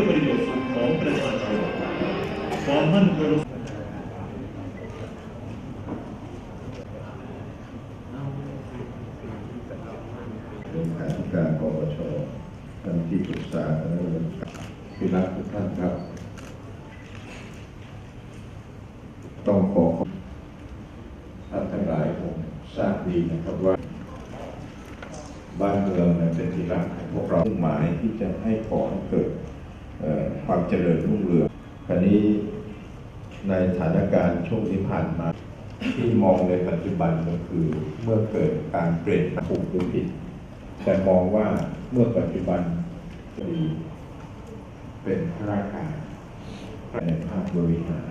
พื่อประโยชน์สุขของประชาชนความมั่นคงการปปชท่านที่ปรึกษาคณะกรรมการที่รักทุกท่านครับ ต้องขอท่านทั้งหลายคงทราบดีนะครับว่า บ้านเมืองเนี่ยเป็นที่รักของพวกเรามุ่งหมายที่จะให้ขอให้เกิด ความเจริญรุ่งเรืองคราวนี้ในสถานการณ์ช่วงที่ผ่านมา ที่มองในปัจจุบันก็คือเมื่อเกิดการเปลี่ยนถูกหรือผิด แต่มองว่าเมื่อปัจจุบันจะมีเป็นข้ารการในภาคบริหาร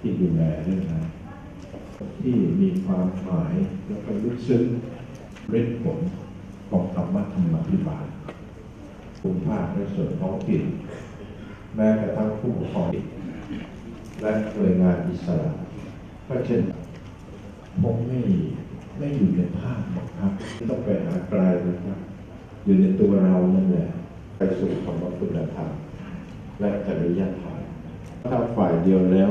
ที่ดูแลเรื่องนั้นที่มีความหมายแล้วก็ลึกซึ้งเร็ดผลของธรรมะธรรมพิบาลภูมิภาคและส่วนท้องถิ่น แม้กระทั่งผู้ปกครองและหน่วยงานอิสระก็เช่นผมไม่ไม่อยู่ในภาพหรอกครับไม่ต้องไปหาไกลนะครับ อยู่ในตัวเรานั่นแหละไปสู่คำว่าคุณธรรมและจริยธรรมถ้าฝ่ายเดียวแล้ว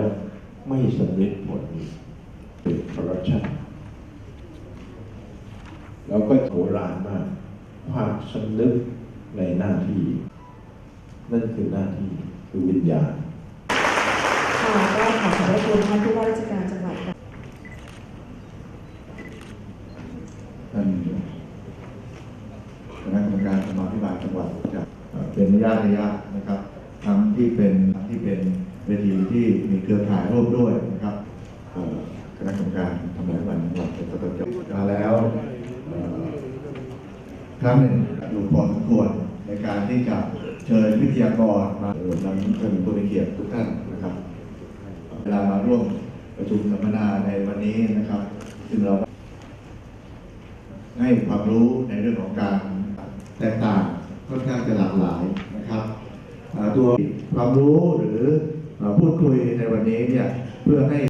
ไม่สำเร็จผลเป็นคอร์รัปชันแล้วก็โหราณมาก ความสำนึกในหน้าที่ นั่นคือหน้าที่ คือวิญญาณค่ะก็ขอขอบพระคุณท่านผู้ว่าราชการจังหวัดค่ะท่านคณะกรรมการสมาธิบาลจังหวัดจะเอ่อเป็นระยะระยะนะครับทั้งที่เป็นทั้งที่เป็นเวทีที่มีเครือข่ายร่วมด้วยนะครับเอ่อคณะกรรมการทำงานวันจังหวัดเป็นประจำมาแล้วเอ่อครั้งหนึ่งอยู่พอสมควรในการที่จะ เชิญวิทยากรมาเออนำเชิญผู้มีเกียรติทุกท่านนะครับ เวลามาร่วมประชุมสัมมนาในวันนี้นะครับ ซึ่งเราให้ความรู้ในเรื่องของการแตกต่างค่อนข้างจะหลากหลายนะครับตัวความรู้หรือพูดคุยในวันนี้เนี่ยเพื่อให้